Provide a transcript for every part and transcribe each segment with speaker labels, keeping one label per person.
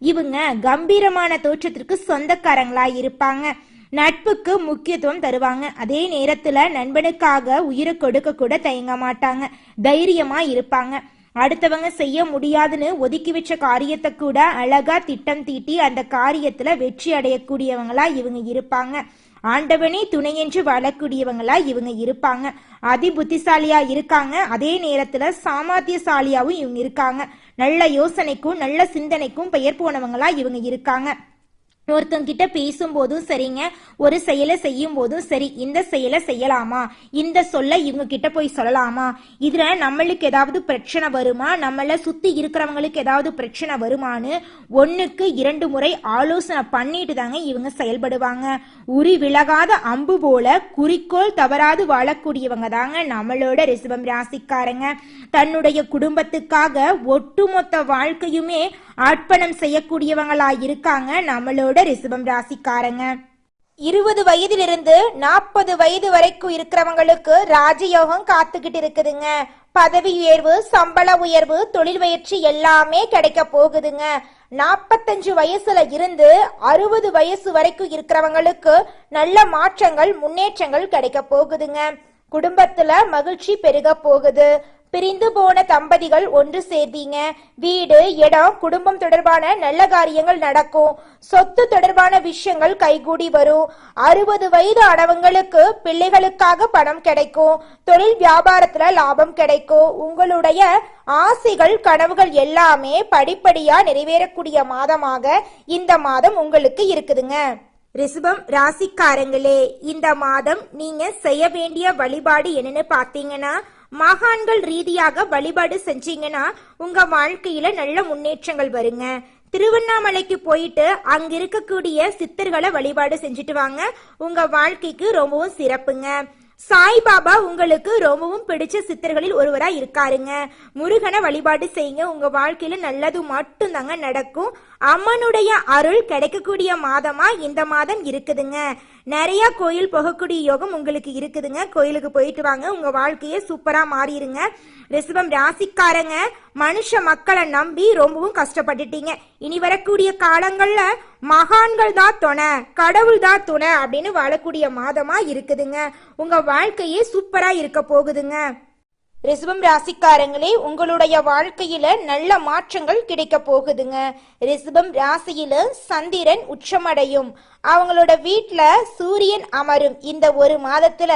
Speaker 1: இவங்க கம்பீரமான தோற்றத்திற்கு சொந்தக்காரங்களா இருப்பாங்க. நட்புக்கு முக்கியத்துவம் தருவாங்க. அதே நேரத்துல நண்பனுக்காக உயிரை கொடுக்க கூட தயங்க மாட்டாங்க. தைரியமா இருப்பாங்க. அடுத்தவங்க செய்ய முடியாதுன்னு ஒதுக்கி வச்ச காரியத்தை கூட அழகா திட்டம் தீட்டி அந்த காரியத்துல வெற்றி அடையக்கூடியவங்களா இவங்க இருப்பாங்க. ஆண்டவனே துணையென்று வாழக்கூடியவங்களா இவங்க இருப்பாங்க. அதி புத்திசாலியா இருக்காங்க. அதே நேரத்துல சாமர்த்தியசாலியாவும் இவங்க இருக்காங்க. நல்ல யோசனைக்கும் நல்ல சிந்தனைக்கும் பெயர் போனவங்களா இவங்க இருக்காங்க. ஒருத்தங்க கிட்ட பேசும்போதும் சரிங்க ஒரு செயலை செய்யும் போதும் சரி இந்த செயலை செய்யலாமா? இந்த சொல்ல இவங்க கிட்ட போய் சொல்லலாமா? இதுல நம்மளுக்கு ஏதாவது பிரச்சனை வருமா? நம்மள சுத்தி இருக்கிறவங்களுக்கு ஏதாவது பிரச்சனை வருமான்னு ஒன்னுக்கு இரண்டு முறை ஆலோசனை பண்ணிட்டு தாங்க இவங்க செயல்படுவாங்க. உரி விலகாத அம்பு போல குறிக்கோள் தவறாது வாழக்கூடியவங்க தாங்க நம்மளோட ரிசபம் ராசிக்காரங்க. தன்னுடைய குடும்பத்துக்காக ஒட்டுமொத்த வாழ்க்கையுமே அர்ப்பணம் செய்யக்கூடியவங்களா இருக்காங்க நம்மளோட ரிசபம் ராசிக்காரங்க. இருபது வயதிலிருந்து நாற்பது வயது வரைக்கும் இருக்கிறவங்களுக்கு ராஜயோகம் காத்துக்கிட்டு இருக்குதுங்க. பதவி உயர்வு சம்பள உயர்வு தொழில் பயிற்சி எல்லாமே கிடைக்க போகுதுங்க. நாற்பத்தஞ்சு வயசுல இருந்து அறுபது வயசு வரைக்கும் இருக்கிறவங்களுக்கு நல்ல மாற்றங்கள் முன்னேற்றங்கள் கிடைக்க போகுதுங்க. குடும்பத்துல மகிழ்ச்சி பெருக போகுது. பிரிந்து போன தம்பதிகள் ஒன்று சேர்ந்தீங்க. வீடு இடம் குடும்பம் தொடர்பான நல்ல காரியங்கள் நடக்கும். சொத்து தொடர்பான விஷயங்கள் கைகூடி வரும். அறுபது வயது ஆனவங்களுக்கு பிள்ளைகளுக்காக பணம் கிடைக்கும். தொழில் வியாபாரத்துல லாபம் கிடைக்கும். உங்களுடைய ஆசைகள் கனவுகள் எல்லாமே படிப்படியா நிறைவேறக்கூடிய மாதமாக இந்த மாதம் உங்களுக்கு இருக்குதுங்க. ரிஷபம் ராசிக்காரங்களே இந்த மாதம் நீங்க செய்ய வேண்டிய வழிபாடு என்னன்னு பாத்தீங்கன்னா மாகாண்கள் ரீதியாக வழிபாடு செஞ்சீங்கன்னா உங்க வாழ்க்கையில நல்ல முன்னேற்றங்கள் வருங்க. திருவண்ணாமலைக்கு போயிட்டு அங்க இருக்கக்கூடிய சித்தர்களை வழிபாடு செஞ்சுட்டு வாங்க. உங்க வாழ்க்கைக்கு ரொம்பவும் சிறப்புங்க. சாய்பாபா உங்களுக்கு ரொம்பவும் பிடிச்ச சித்தர்களில் ஒருவரா இருக்காருங்க. முருகனை வழிபாடு செய்யுங்க. உங்க வாழ்க்கையில நல்லது மட்டும்தாங்க நடக்கும். அம்மனுடைய அருள் கிடைக்கக்கூடிய மாதமா இந்த மாதம் இருக்குதுங்க. நிறைய கோயில் போகக்கூடிய யோகம் உங்களுக்கு இருக்குதுங்க. கோயிலுக்கு போயிட்டு வாங்க. உங்க வாழ்க்கையே சூப்பரா மாறிடுங்க. ரிசபம் ராசிக்காரங்க மனுஷ மக்களை நம்பி ரொம்பவும் கஷ்டப்பட்டுட்டீங்க. இனி வரக்கூடிய காலங்கள்ல மகான்கள் தான் துணை கடவுள் தான் துணை அப்படின்னு வாழக்கூடிய மாதமா இருக்குதுங்க. உங்க வாழ்க்கையே சூப்பரா இருக்க போகுதுங்க. ரிஷபம் ராசிக்காரங்களே உங்களுடைய வாழ்க்கையில நல்ல மாற்றங்கள் கிடைக்க போகுதுங்க. ரிசபம் ராசியில சந்திரன் உச்சமடையும். அவங்களோட வீட்டுல சூரியன் அமரும். இந்த ஒரு மாதத்துல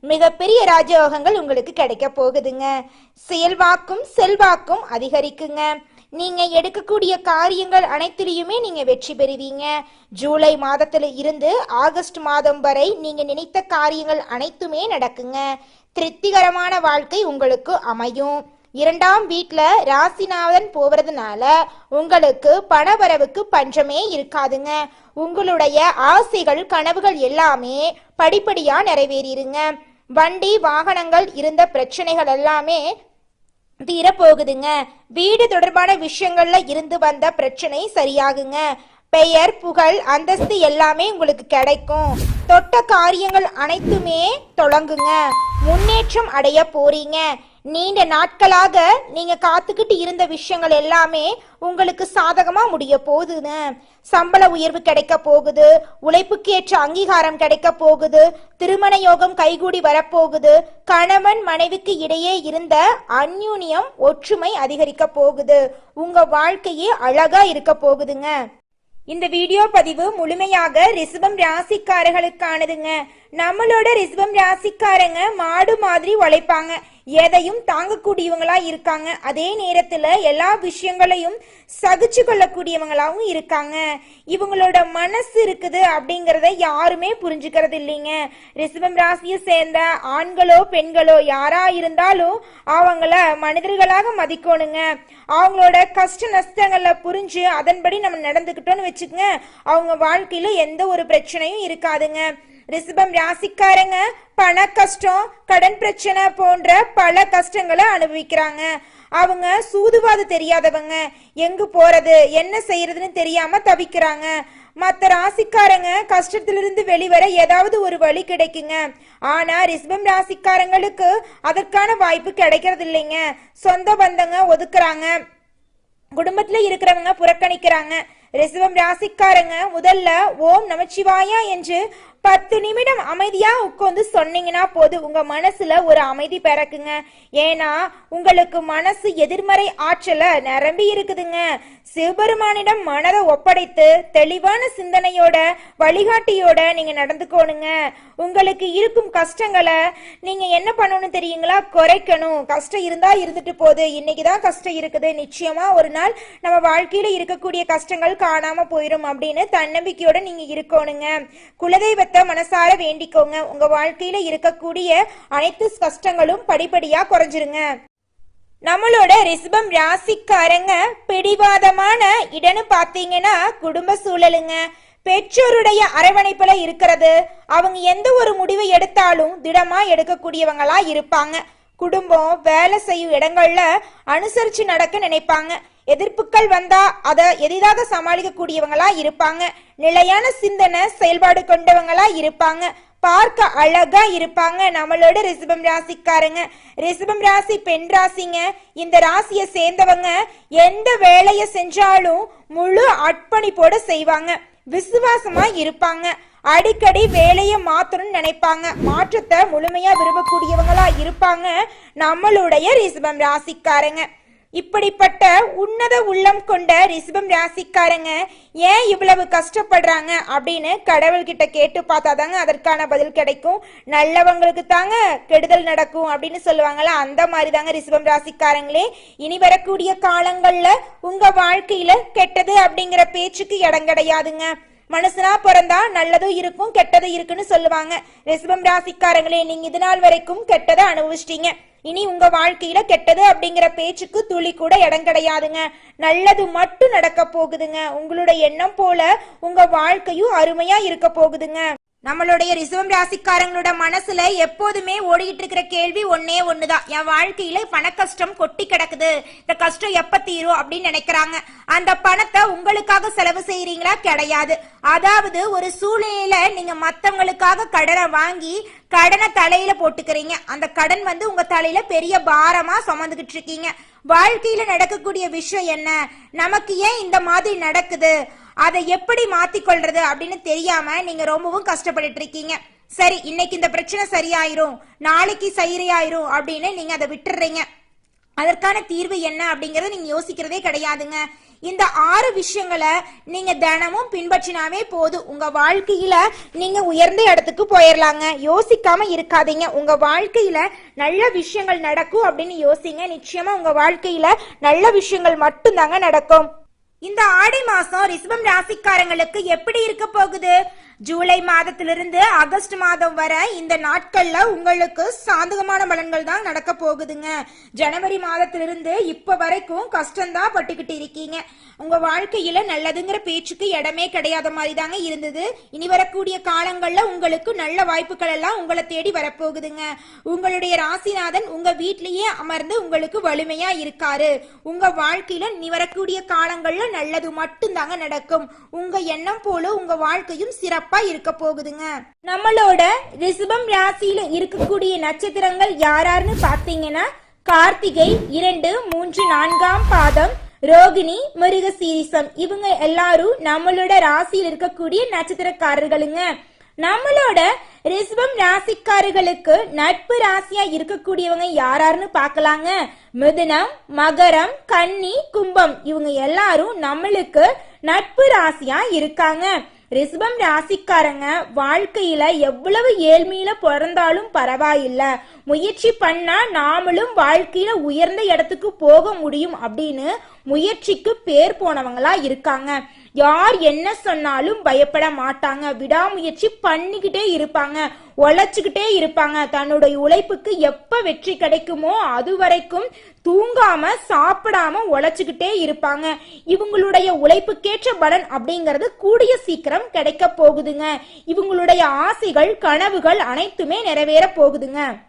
Speaker 1: மிகப்பெரிய ராஜயோகங்கள் உங்களுக்கு கிடைக்க போகுதுங்க. செயல்வாக்கும் செல்வாக்கும் அதிகரிக்குங்க. நீங்க எடுக்கக்கூடிய காரியங்கள் அனைத்திலையுமே நீங்க வெற்றி பெறுவீங்க. ஜூலை மாதத்துல இருந்து ஆகஸ்ட் மாதம் வரை நீங்க நினைத்த காரியங்கள் அனைத்துமே நடக்குங்க. திருப்திகரமான வாழ்க்கை உங்களுக்கு அமையும். இரண்டாம் வீட்டில் ராசிநாதன் போவதுனால உங்களுக்கு பணவரவுக்கு பஞ்சமே இருக்காதுங்க. உங்களுடைய ஆசைகள் கனவுகள் எல்லாமே படிப்படியாக நிறைவேறிடுங்க வண்டி வாகனங்கள் இருந்த பிரச்சனைகள் எல்லாமே தீரப்போகுதுங்க. வீடு தொடர்பான விஷயங்கள்ல இருந்து வந்த பிரச்சனை சரியாகுங்க. பெயர் புகழ் அந்தஸ்து எல்லாமே உங்களுக்கு கிடைக்கும். தொட்ட காரியங்கள் அனைத்துமே தொடங்குங்க. முன்னேற்றம் அடைய போறீங்க. நீண்ட நாட்களாக நீங்க காத்துக்கிட்டு இருந்த விஷயங்கள் எல்லாமே உங்களுக்கு சாதகமா முடிய போகுதுங்க சம்பள உயர்வு கிடைக்க போகுது. உழைப்புக்கு ஏற்ற அங்கீகாரம் கிடைக்க போகுது. திருமண யோகம் கைகூடி வரப்போகுது. கணவன் மனைவிக்கு இடையே இருந்த அந்யூனியம் ஒற்றுமை அதிகரிக்க போகுது. உங்க வாழ்க்கையே அழகா இருக்க போகுதுங்க. இந்த வீடியோ பதிவு முழுமையாக ரிசபம் ராசிக்காரர்களுக்கானதுங்க. நம்மளோட ரிசபம் ராசிக்காரங்க மாடு மாதிரி உழைப்பாங்க. எதையும் தாங்கக்கூடியவங்களா இருக்காங்க. அதே நேரத்துல எல்லா விஷயங்களையும் சகிச்சு கொள்ளக்கூடியவங்களாவும் இருக்காங்க. இவங்களோட மனசு இருக்குது அப்படிங்கறத யாருமே புரிஞ்சுக்கிறது இல்லைங்க. ரிசபம் ராசியை சேர்ந்த ஆண்களோ பெண்களோ யாரா இருந்தாலும் அவங்கள மனிதர்களாக மதிக்கணுங்க. அவங்களோட கஷ்ட நஷ்டங்களை புரிஞ்சு அதன்படி நம்ம நடந்துக்கிட்டோன்னு வச்சுக்கோங்க. அவங்க வாழ்க்கையில எந்த ஒரு பிரச்சனையும் இருக்காதுங்க. ரிஷபம் ராசிக்காரங்க பண கஷ்டம் கடன் பிரச்சனை போன்ற பல கஷ்டங்களை அனுபவிக்கிறாங்க. அவங்க சூதுவாது தெரியாதவங்க. எங்கு போறது என்ன செய்யறதுன்னு தெரியாம தவிக்கிறாங்க. மற்ற ராசிக்காரங்க கஷ்டத்திலிருந்து வெளிவர ஏதாவது ஒரு வழி கிடைக்குங்க. ஆனா ரிஷபம் ராசிக்காரங்களுக்கு அதற்கான வாய்ப்பு கிடைக்கிறது இல்லைங்க சொந்த பந்தங்க ஒதுக்குறாங்க. குடும்பத்துல இருக்கிறவங்க புறக்கணிக்கிறாங்க. ரிசவம் ராசிக்காரங்க முதல்ல ஓம் நமச்சிவாயா என்று பத்து நிமிடம் அமைதியா உட்காந்து சொன்னீங்கன்னா போதும் உங்க மனசுல ஒரு அமைதி பிறக்குங்க. ஏன்னா உங்களுக்கு மனசு எதிர்மறை ஆற்றல நிரம்பி இருக்குதுங்க. சிவபெருமானிடம் மனதை ஒப்படைத்து தெளிவான சிந்தனையோட வழிகாட்டியோட நீங்க நடந்துக்கோணுங்க. உங்களுக்கு இருக்கும் கஷ்டங்களை நீங்க என்ன பண்ணணும் தெரியுங்களா? குறைக்கணும். கஷ்டம் இருந்தா இருந்துட்டு போகுது. இன்னைக்கு தான் கஷ்டம் இருக்குது. நிச்சயமா ஒரு நாள் நம்ம வாழ்க்கையில இருக்கக்கூடிய கஷ்டங்கள் காணாம போயிடும் அப்படின்னு தன்னம்பிக்கையோட நீங்க இருக்கணுங்க. குலதெய்வ குலதெய்வத்தை மனசார வேண்டிக்கோங்க. உங்க வாழ்க்கையில இருக்கக்கூடிய அனைத்து கஷ்டங்களும் படிப்படியா குறைஞ்சிருங்க. நம்மளோட ரிஷபம் ராசிக்காரங்க பிடிவாதமான இடன்னு பாத்தீங்கன்னா குடும்ப சூழலுங்க. பெற்றோருடைய அரவணைப்புல இருக்கிறது. அவங்க எந்த ஒரு முடிவை எடுத்தாலும் திடமா எடுக்கக்கூடியவங்களா இருப்பாங்க. குடும்பம் வேலை செய்யும் இடங்கள்ல அனுசரிச்சு நடக்க நினைப்பாங்க. எதிர்ப்புகள் வந்தா அதை எளிதாக சமாளிக்கக்கூடியவங்களா இருப்பாங்க. நிலையான சிந்தனை செயல்பாடு கொண்டவங்களா இருப்பாங்க. பார்க்க அழகா இருப்பாங்க. நம்மளோட ரிசபம் ராசிக்காரங்க. ரிசபம் ராசி பெண் ராசிங்க. இந்த ராசியை சேர்ந்தவங்க எந்த வேலையை செஞ்சாலும் முழு அர்ப்பணிப்போட செய்வாங்க. விசுவாசமா இருப்பாங்க. அடிக்கடி வேலையை மாத்தணும்னு நினைப்பாங்க. மாற்றத்தை முழுமையா விரும்பக்கூடியவங்களா இருப்பாங்க. நம்மளுடைய ரிசபம் ராசிக்காரங்க. இப்படிப்பட்ட உன்னத உள்ளம் கொண்ட ரிஷபம் ராசிக்காரங்க ஏன் இவ்வளவு கஷ்டப்படுறாங்க அப்படின்னு கடவுள்கிட்ட கேட்டு பார்த்தாதாங்க அதற்கான பதில் கிடைக்கும். நல்லவங்களுக்கு தாங்க கெடுதல் நடக்கும் அப்படின்னு சொல்லுவாங்கல்ல அந்த மாதிரி தாங்க ரிஷபம் ராசிக்காரங்களே. இனி வரக்கூடிய காலங்கள்ல உங்க வாழ்க்கையில கெட்டது அப்படிங்கிற பேச்சுக்கு இடம் கிடையாதுங்க. மனுஷனா பிறந்தா நல்லதும் இருக்கும் கெட்டதும் இருக்குன்னு சொல்லுவாங்க. ரிஷபம் ராசிக்காரங்களே நீங்க இது நாள் வரைக்கும் கெட்டதை அனுபவிச்சிட்டீங்க. இனி உங்க வாழ்க்கையில கெட்டது அப்படிங்கிற பேச்சுக்கு துளி கூட இடம் கிடையாதுங்க. நல்லது மட்டும் நடக்க போகுதுங்க. உங்களோட எண்ணம் போல உங்க வாழ்க்கையும் அருமையா இருக்க போகுதுங்க. நம்மளுடைய ரிசர்வம் ராசிக்காரங்களோட மனசுல எப்போதுமே ஓடிட்டு இருக்கிற கேள்வி ஒன்னே ஒண்ணுதான். என் வாழ்க்கையில பண கஷ்டம் கொட்டி கிடக்குது. இந்த கஷ்டம் எப்ப தீரும் அப்படின்னு நினைக்கிறாங்க. அந்த பணத்தை உங்களுக்காக செலவு செய்யறீங்களா கிடையாது. அதாவது ஒரு சூழ்நிலையில நீங்க மத்தவங்களுக்காக கடனை வாங்கி கடனை தலையில போட்டுக்கிறீங்க. அந்த கடன் வந்து உங்க தலையில பெரிய பாரமா சுமந்துகிட்டு இருக்கீங்க. வாழ்க்கையில நடக்கக்கூடிய விஷயம் என்ன? நமக்கு ஏன் இந்த மாதிரி நடக்குது? அதை எப்படி மாத்திக்கொள்றது அப்படின்னு தெரியாம நீங்க ரொம்பவும் கஷ்டப்பட்டு இருக்கீங்க. சரி இன்னைக்கு இந்த பிரச்சனை சரியாயிரும். நாளைக்கு சரியாயிரும் அப்படின்னு நீங்க அதை விட்டுறீங்க. அதற்கான தீர்வு என்ன அப்படிங்கறத நீங்க யோசிக்கிறதே கிடையாதுங்க. இந்த ஆறு விஷயங்களை நீங்க தினமும் பின்பற்றினாவே போதும். உங்க வாழ்க்கையில நீங்க உயர்ந்த இடத்துக்கு போயிடலாங்க யோசிக்காம இருக்காதீங்க. உங்க வாழ்க்கையில நல்ல விஷயங்கள் நடக்கும் அப்படின்னு யோசிங்க. நிச்சயமா உங்க வாழ்க்கையில நல்ல விஷயங்கள் மட்டும்தாங்க நடக்கும். இந்த ஆடி மாசம் ரிசபம் ராசிக்காரங்களுக்கு எப்படி இருக்க போகுது? ஜூலை மாதத்திலிருந்து ஆகஸ்ட் மாதம் வரை இந்த நாட்கள்ல உங்களுக்கு சாதகமான பலன்கள் தான் நடக்க போகுதுங்க. ஜனவரி மாதத்திலிருந்து இப்ப வரைக்கும் கஷ்டம்தான் பட்டுக்கிட்டு இருக்கீங்க. உங்க வாழ்க்கையில நல்லதுங்கிற பேச்சுக்கு இடமே கிடையாத மாதிரி தாங்க இருந்தது. இனி வரக்கூடிய காலங்கள்ல உங்களுக்கு நல்ல வாய்ப்புகள் எல்லாம் உங்களை தேடி வரப்போகுதுங்க. உங்களுடைய ராசிநாதன் உங்க வீட்லயே அமர்ந்து உங்களுக்கு வலிமையா இருக்காரு. உங்க வாழ்க்கையில இனி வரக்கூடிய காலங்கள்ல நல்லது மட்டும்தாங்க நடக்கும். உங்க எண்ணம் போல உங்க வாழ்க்கையும் சிறப்பு இருக்க போகுதுங்க. நம்மளோட ரிஷபம் ராசியில இருக்கக்கூடிய நட்சத்திரங்கள் யாராருன்னு பாத்தீங்கன்னா கார்த்திகை இரண்டு மூன்று நான்காம் பாதம் ரோகிணி மிருக சீரிசம் இவங்க எல்லாரும் நம்மளோட ராசியில் இருக்கக்கூடிய நட்சத்திரக்காரர்களுங்க. நம்மளோட ரிஷபம் ராசிக்காரர்களுக்கு நட்பு ராசியா இருக்கக்கூடியவங்க யாராருன்னு பார்க்கலாங்க. மிதுனம் மகரம் கன்னி கும்பம் இவங்க எல்லாரும் நம்மளுக்கு நட்பு ராசியா இருக்காங்க. ரிஷபம் ராசிக்காரங்க வாழ்க்கையில எவ்வளவு ஏழ்மையில பிறந்தாலும் பரவாயில்ல. முயற்சி பண்ணா நாமளும் வாழ்க்கையில உயர்ந்த இடத்துக்கு போக முடியும் அப்படின்னு முயற்சிக்கு பேர் போனவங்களா இருக்காங்க. யார் என்ன சொன்னாலும் பயப்பட மாட்டாங்க. விடாமுயற்சி பண்ணிக்கிட்டே இருப்பாங்க. உழைச்சிக்கிட்டே இருப்பாங்க. தன்னுடைய உழைப்புக்கு எப்ப வெற்றி கிடைக்குமோ அது வரைக்கும் தூங்காம சாப்பிடாம உழைச்சிக்கிட்டே இருப்பாங்க. இவங்களுடைய உழைப்புக்கேற்ற பலன் அப்படிங்கிறது கூடிய சீக்கிரம் கிடைக்க போகுதுங்க. இவங்களுடைய ஆசைகள் கனவுகள் அனைத்துமே நிறைவேற போகுதுங்க.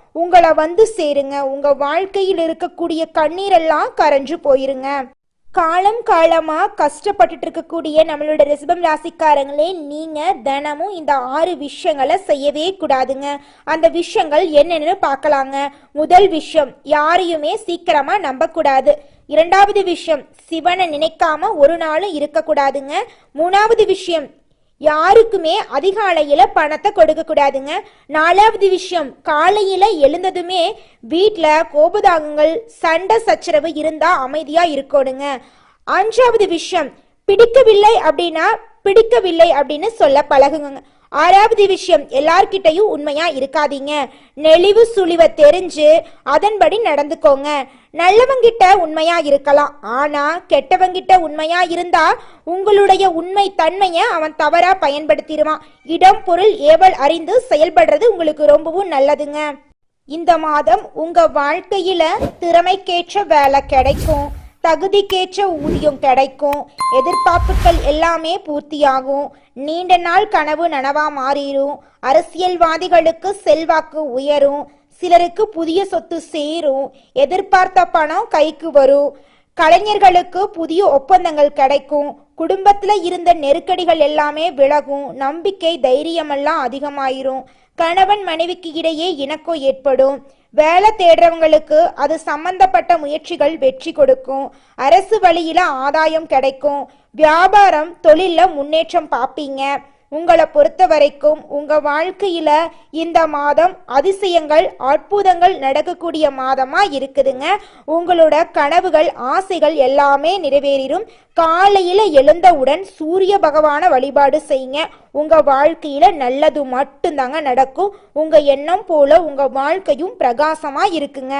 Speaker 1: உங்களை வந்து சேருங்க. உங்க வாழ்க்கையில் இருக்கக்கூடிய கண்ணீரெல்லாம் கரைஞ்சு போயிருங்க. காலம் காலமா கஷ்டப்பட்டுட்டு இருக்கக்கூடிய நம்மளோட ரிசபம் ராசிக்காரங்களே நீங்க தினமும் இந்த ஆறு விஷயங்களை செய்யவே கூடாதுங்க. அந்த விஷயங்கள் என்னென்னு பார்க்கலாங்க. முதல் விஷயம் யாரையுமே சீக்கிரமா நம்பக்கூடாது. இரண்டாவது விஷயம் சிவனை நினைக்காம ஒரு நாளும் இருக்கக்கூடாதுங்க. மூணாவது விஷயம் யாருக்குமே அதிகாலையில் பணத்தை கொடுக்கக்கூடாதுங்க நாலாவது விஷயம் காலையில் எழுந்ததுமே வீட்டில் கோபதாகங்கள் சண்டை சச்சரவு இருந்தால் அமைதியாக இருக்கணுங்க. அஞ்சாவது விஷயம் பிடிக்கவில்லை அப்படின்னா பிடிக்கவில்லை அப்படின்னு சொல்ல பழகுங்க. ஆறாவது விஷயம் எல்லார்கிட்டையும் உண்மையா இருக்காதீங்க. நெளிவு சுழிவ தெரிஞ்சு அதன்படி நடந்துக்கோங்க. நல்லவங்கிட்ட உண்மையா இருக்கலாம். ஆனா கெட்டவங்கிட்ட உண்மையா இருந்தா உங்களுடைய உண்மை தன்மையை அவன் தவறா பயன்படுத்திடுவான். இடம் பொருள் ஏவல் அறிந்து செயல்படுறது உங்களுக்கு ரொம்பவும் நல்லதுங்க. இந்த மாதம் உங்க வாழ்க்கையில திறமைக்கேற்ற வேலை கிடைக்கும். தகுதிக்கேற்ற ஊதியம் கிடைக்கும். எதிர்பார்ப்புகள் எல்லாமே பூர்த்தியாகும். நீண்ட நாள் கனவு நனவா மாறிடும். அரசியல்வாதிகளுக்கு செல்வாக்கு உயரும். சிலருக்கு புதிய சொத்து சேரும். எதிர்பார்த்த பணம் கைக்கு வரும். கலைஞர்களுக்கு புதிய ஒப்பந்தங்கள் கிடைக்கும். குடும்பத்துல இருந்த நெருக்கடிகள் எல்லாமே விலகும். நம்பிக்கை தைரியமெல்லாம் அதிகமாயிரும். கணவன் மனைவிக்கு இடையே இணக்கம் ஏற்படும். வேலை தேடுறவங்களுக்கு அது சம்பந்தப்பட்ட முயற்சிகள் வெற்றி கொடுக்கும். அரசு வழியில ஆதாயம் கிடைக்கும். வியாபாரம் தொழிலில் முன்னேற்றம் பார்ப்பீங்க. உங்களை பொறுத்த வரைக்கும் உங்க வாழ்க்கையில இந்த மாதம் அதிசயங்கள் அற்புதங்கள் நடக்கக்கூடிய மாதமா இருக்குதுங்க. உங்களோட கனவுகள் ஆசைகள் எல்லாமே நிறைவேறிடும் காலையில எழுந்தவுடன் சூரிய பகவான வழிபாடு செய்யுங்க. உங்க வாழ்க்கையில நல்லது மட்டும்தாங்க நடக்கும். உங்க எண்ணம் போல உங்க வாழ்க்கையும் பிரகாசமா இருக்குங்க.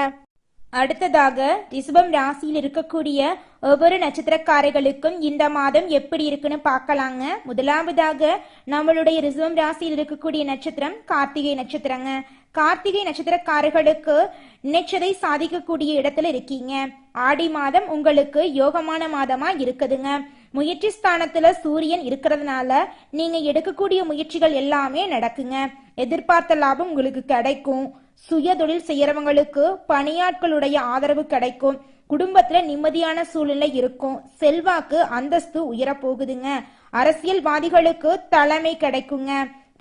Speaker 1: அடுத்ததாக ரிஷபம் ராசியில் இருக்கக்கூடிய ஒவ்வொரு நட்சத்திரக்காரர்களுக்கும் இந்த மாதம் எப்படி இருக்குன்னு பார்க்கலாங்க. முதலாவதாக நம்மளுடைய ரிஷபம் ராசியில் இருக்கக்கூடிய நட்சத்திரம் கார்த்திகை நட்சத்திரங்க. கார்த்திகை நட்சத்திரக்காரர்களுக்கு நினைச்சதை சாதிக்கக்கூடிய இடத்துல இருக்கீங்க. ஆடி மாதம் உங்களுக்கு யோகமான மாதமா இருக்குதுங்க. முயற்சி ஸ்தானத்துல சூரியன் இருக்கிறதுனால நீங்க எடுக்கக்கூடிய முயற்சிகள் எல்லாமே நடக்குங்க. எதிர்பார்த்த லாபம் உங்களுக்கு கிடைக்கும். சுய தொழில் செய்யறவங்களுக்கு பணியாட்களுடைய ஆதரவு கிடைக்கும். குடும்பத்துல நிம்மதியான சூழ்நிலை இருக்கும். செல்வாக்கு அந்தஸ்து உயரப்போகுதுங்க. அரசியல்வாதிகளுக்கு தலைமை கிடைக்குங்க.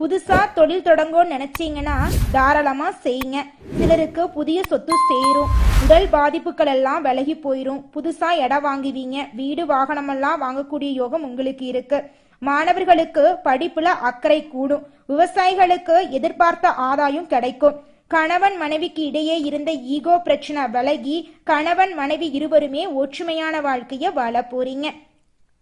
Speaker 1: புதுசா தொழில் தொடங்கும் நினைச்சீங்கன்னா தாராளமா செய்யுங்க. சிலருக்கு புதிய சொத்து சேரும். உடல் பாதிப்புகள் எல்லாம் விலகி போயிரும். புதுசா இடம் வாங்குவீங்க. வீடு வாகனமெல்லாம் வாங்கக்கூடிய யோகம் உங்களுக்கு இருக்கு. மாணவர்களுக்கு படிப்புல அக்கறை கூடும். விவசாயிகளுக்கு எதிர்பார்த்த ஆதாயம் கிடைக்கும். கணவன் மனைவிக்கு இடையே இருந்த ஈகோ பிரச்சனை விலகி கணவன் மனைவி இருவருமே ஒற்றுமையான வாழ்க்கைய வாழ போறீங்க.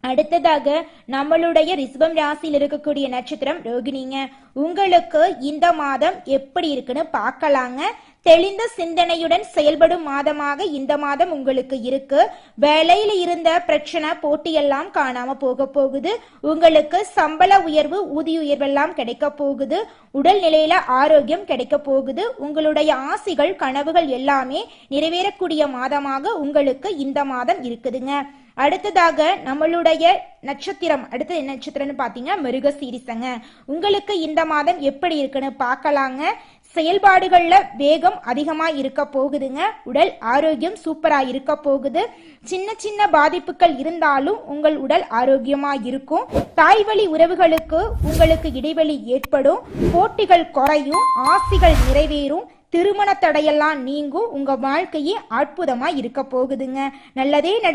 Speaker 1: அடுத்ததாக நம்மளுடைய ரிஷபம் ராசியில் இருக்கக்கூடிய நட்சத்திரம் ரோகிணிங்க. உங்களுக்கு இந்த மாதம் எப்படி இருக்குன்னு பார்க்கலாங்க. தெளிந்த சிந்தனையுடன் செயல்படும் மாதமாக இந்த மாதம் உங்களுக்கு இருக்கு. வேலையில இருந்த பிரச்சனை போட்டியெல்லாம் காணாம போக போகுது. உங்களுக்கு சம்பள உயர்வு ஊதிய உயர்வெல்லாம் கிடைக்க போகுது. உடல் நிலையில ஆரோக்கியம் கிடைக்க போகுது. உங்களுடைய ஆசைகள் கனவுகள் எல்லாமே நிறைவேறக்கூடிய மாதமாக உங்களுக்கு இந்த மாதம் இருக்குதுங்க. அடுத்ததாக நம்மளுடைய நட்சத்திரம். அடுத்த நட்சத்திரம்னு பார்த்தீங்கன்னா மிருக சீரிசங்க உங்களுக்கு இந்த மாதம் எப்படி இருக்குன்னு பார்க்கலாங்க. செயல்பாடுகள்ல வேகம் அதிகமா இருக்க போகுதுங்க. உடல் ஆரோக்கியம் சூப்பரா இருக்க போகுது. சின்ன சின்ன பாதிப்புகள் இருந்தாலும் உங்கள் உடல் ஆரோக்கியமா இருக்கும். தாய்வழி உறவுகளுக்கு உங்களுக்கு இடைவெளி ஏற்படும். போட்டிகள் குறையும் ஆசைகள் நிறைவேறும். திருமண தடையெல்லாம் நீங்கும். உங்க வாழ்க்கையே அற்புதமா இருக்க போகுதுங்க. நல்லதே நட